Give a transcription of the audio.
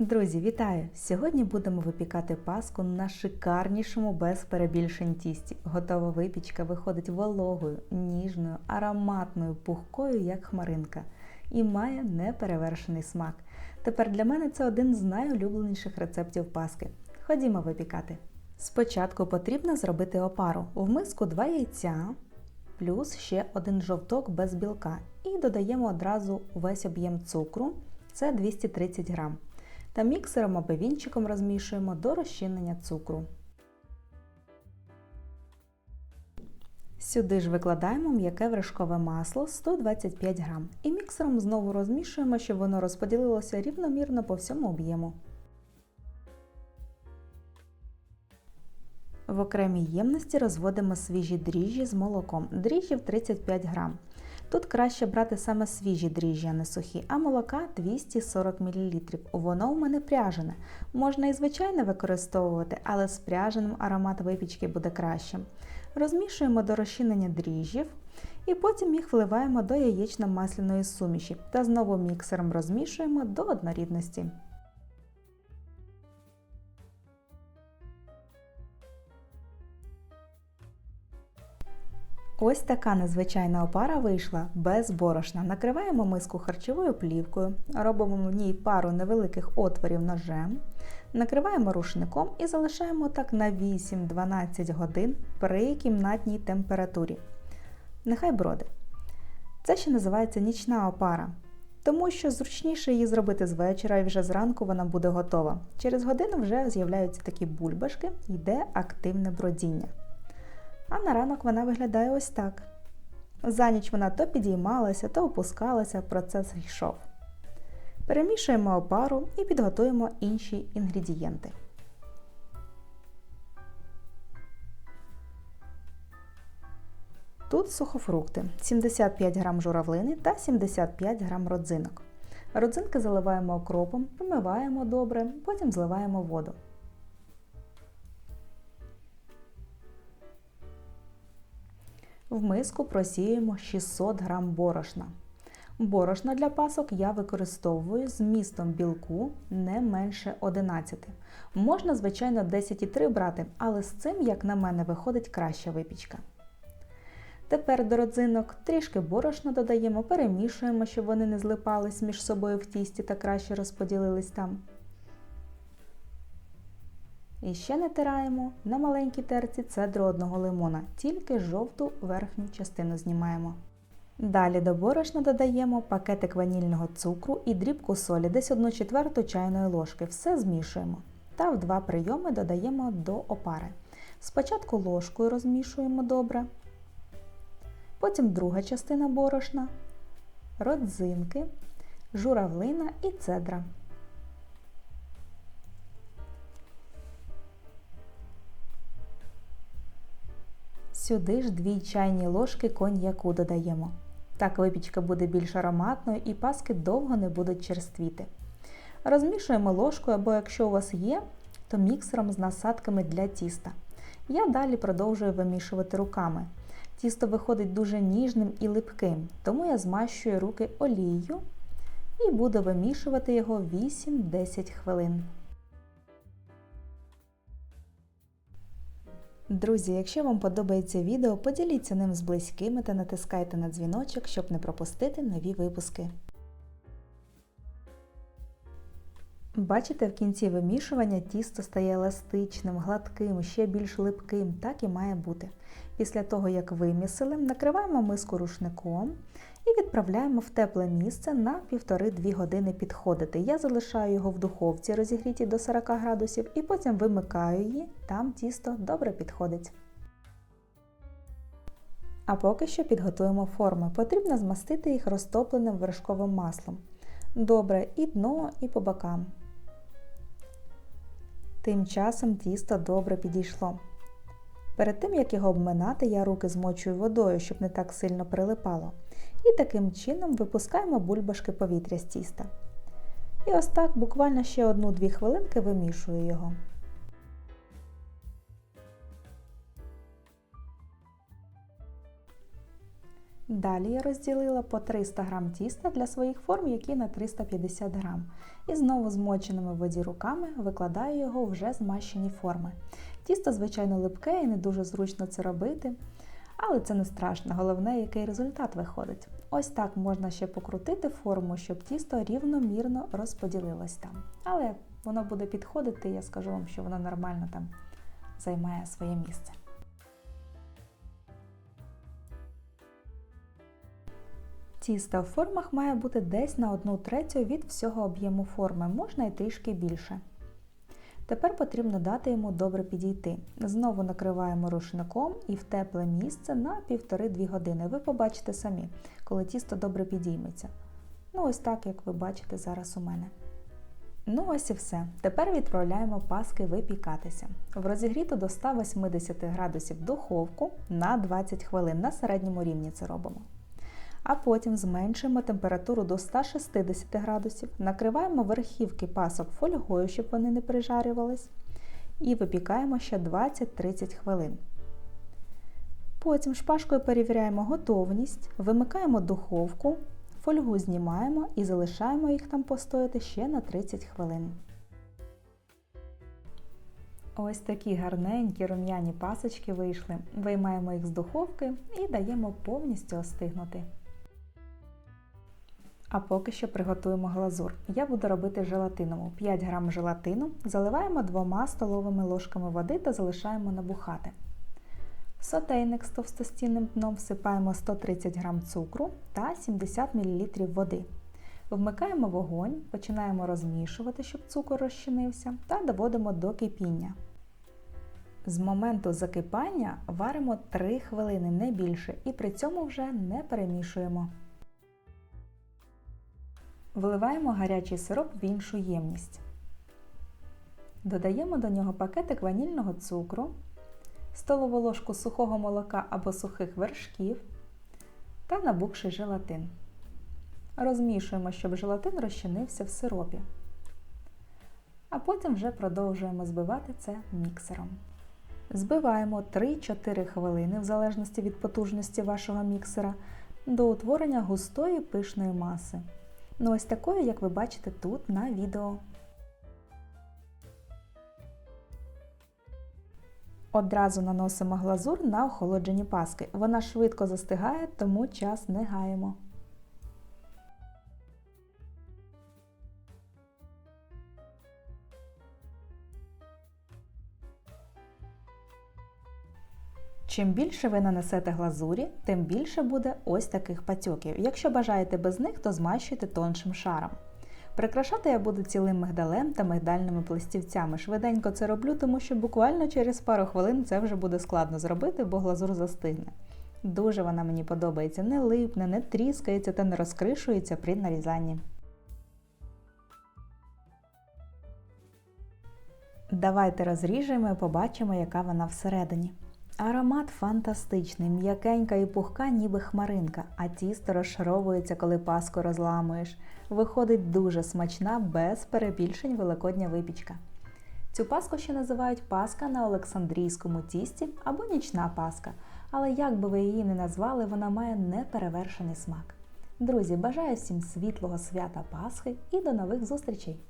Друзі, вітаю! Сьогодні будемо випікати паску на шикарнішому без перебільшень тісті. Готова випічка виходить вологою, ніжною, ароматною, пухкою, як хмаринка, і має неперевершений смак. Тепер для мене це один з найулюбленіших рецептів паски. Ходімо випікати. Спочатку потрібно зробити опару. В миску 2 яйця, плюс ще один жовток без білка. І додаємо одразу весь об'єм цукру, це 230 грам та міксером або вінчиком розмішуємо до розчинення цукру. Сюди ж викладаємо м'яке вершкове масло 125 г і міксером знову розмішуємо, щоб воно розподілилося рівномірно по всьому об'єму. В окремій ємності розводимо свіжі дріжджі з молоком, дріжджів 35 г. Тут краще брати саме свіжі дріжджі, а не сухі, а молока 240 мл. Воно у мене пряжене. Можна і звичайне використовувати, але з пряженим аромат випічки буде кращим. Розмішуємо до розчинення дріжджів і потім їх вливаємо до яєчно-масляної суміші та знову міксером розмішуємо до однорідності. Ось така незвичайна опара вийшла без борошна. Накриваємо миску харчовою плівкою, робимо в ній пару невеликих отворів ножем, накриваємо рушником і залишаємо так на 8-12 годин при кімнатній температурі. Нехай броди. Це ще називається нічна опара, тому що зручніше її зробити з вечора і вже зранку вона буде готова. Через годину вже з'являються такі бульбашки, йде активне бродіння а на ранок вона виглядає ось так. За ніч вона то підіймалася, то опускалася, процес йшов. Перемішуємо опару і підготуємо інші інгредієнти. Тут сухофрукти 75 г журавлини та 75 г родзинок. Родзинки заливаємо окропом, промиваємо добре, потім зливаємо воду. В миску просіємо 600 г борошна. Борошна для пасок я використовую з містом білку не менше 11. Можна, звичайно, 10,3 брати, але з цим, як на мене, виходить краща випічка. Тепер до родзинок трішки борошна додаємо, перемішуємо, щоб вони не злипались між собою в тісті та краще розподілились там. І ще натираємо на маленькій терці цедру одного лимона, тільки жовту верхню частину знімаємо. Далі до борошна додаємо пакетик ванільного цукру і дрібку солі, десь 1 четверту чайної ложки. Все змішуємо. Та в два прийоми додаємо до опари. Спочатку ложкою розмішуємо добре, потім друга частина борошна, родзинки, журавлина і цедра. Сюди ж 2 чайні ложки коньяку додаємо. Так випічка буде більш ароматною і паски довго не будуть черствіти. Розмішуємо ложкою або якщо у вас є, то міксером з насадками для тіста. Я далі продовжую вимішувати руками. Тісто виходить дуже ніжним і липким, тому я змащую руки олією і буду вимішувати його 8-10 хвилин. Друзі, якщо вам подобається відео, поділіться ним з близькими та натискайте на дзвіночок, щоб не пропустити нові випуски. Бачите, в кінці вимішування тісто стає еластичним, гладким, ще більш липким, так і має бути. Після того, як вимісили, накриваємо миску рушником і відправляємо в тепле місце на 1,5-2 години підходити. Я залишаю його в духовці, розігріті до 40 градусів, і потім вимикаю її, там тісто добре підходить. А поки що підготуємо форми. Потрібно змастити їх розтопленим вершковим маслом. Добре і дно, і по бокам. Тим часом тісто добре підійшло. Перед тим, як його обминати, я руки змочую водою, щоб не так сильно прилипало. І таким чином випускаємо бульбашки повітря з тіста. І ось так буквально ще 1-2 хвилинки вимішую його. Далі я розділила по 300 г тіста для своїх форм, які на 350 г. І знову змоченими в воді руками викладаю його вже змащені форми. Тісто, звичайно, липке і не дуже зручно це робити, але це не страшно, головне, який результат виходить. Ось так можна ще покрутити форму, щоб тісто рівномірно розподілилось там. Але воно буде підходити, я скажу вам, що воно нормально там займає своє місце. Тісто в формах має бути десь на 1 третю від всього об'єму форми, можна і трішки більше. Тепер потрібно дати йому добре підійти. Знову накриваємо рушником і в тепле місце на 1,5-2 години. Ви побачите самі, коли тісто добре підійметься. Ну, ось так, як ви бачите зараз у мене. Ну, ось і все. Тепер відправляємо паски випікатися. В розігріту до 180 градусів духовку на 20 хвилин. На середньому рівні це робимо. А потім зменшуємо температуру до 160 градусів, накриваємо верхівки пасок фольгою, щоб вони не прижарювались, і випікаємо ще 20-30 хвилин. Потім шпажкою перевіряємо готовність, вимикаємо духовку, фольгу знімаємо і залишаємо їх там постояти ще на 30 хвилин. Ось такі гарненькі рум'яні пасочки вийшли. Виймаємо їх з духовки і даємо повністю остигнути. А поки що приготуємо глазур. Я буду робити желатинову. 5 г желатину заливаємо 2 столовими ложками води та залишаємо набухати. В сотейник з товстостінним дном всипаємо 130 г цукру та 70 мл води. Вмикаємо вогонь, починаємо розмішувати, щоб цукор розчинився, та доводимо до кипіння. З моменту закипання варимо 3 хвилини, не більше, і при цьому вже не перемішуємо. Виливаємо гарячий сироп в іншу ємність. Додаємо до нього пакетик ванільного цукру, столову ложку сухого молока або сухих вершків та набухший желатин. Розмішуємо, щоб желатин розчинився в сиропі. А потім вже продовжуємо збивати це міксером. Збиваємо 3-4 хвилини, в залежності від потужності вашого міксера, до утворення густої пишної маси. Ну ось такою, як ви бачите тут на відео. Одразу наносимо глазур на охолоджені паски. Вона швидко застигає, тому час не гаємо. Чим більше ви нанесете глазурі, тим більше буде ось таких патьоків. Якщо бажаєте без них, то змащуйте тоншим шаром. Прикрашати я буду цілим мигдалем та мигдальними пластівцями. Швиденько це роблю, тому що буквально через пару хвилин це вже буде складно зробити, бо глазур застигне. Дуже вона мені подобається, не липне, не тріскається та не розкришується при нарізанні. Давайте розріжемо і побачимо, яка вона всередині. Аромат фантастичний, м'якенька і пухка, ніби хмаринка, а тісто розшаровується, коли паску розламуєш. Виходить дуже смачна, без перебільшень великодня випічка. Цю паску ще називають паска на Олександрійському тісті або нічна паска, але як би ви її не назвали, вона має неперевершений смак. Друзі, бажаю всім світлого свята Пасхи і до нових зустрічей!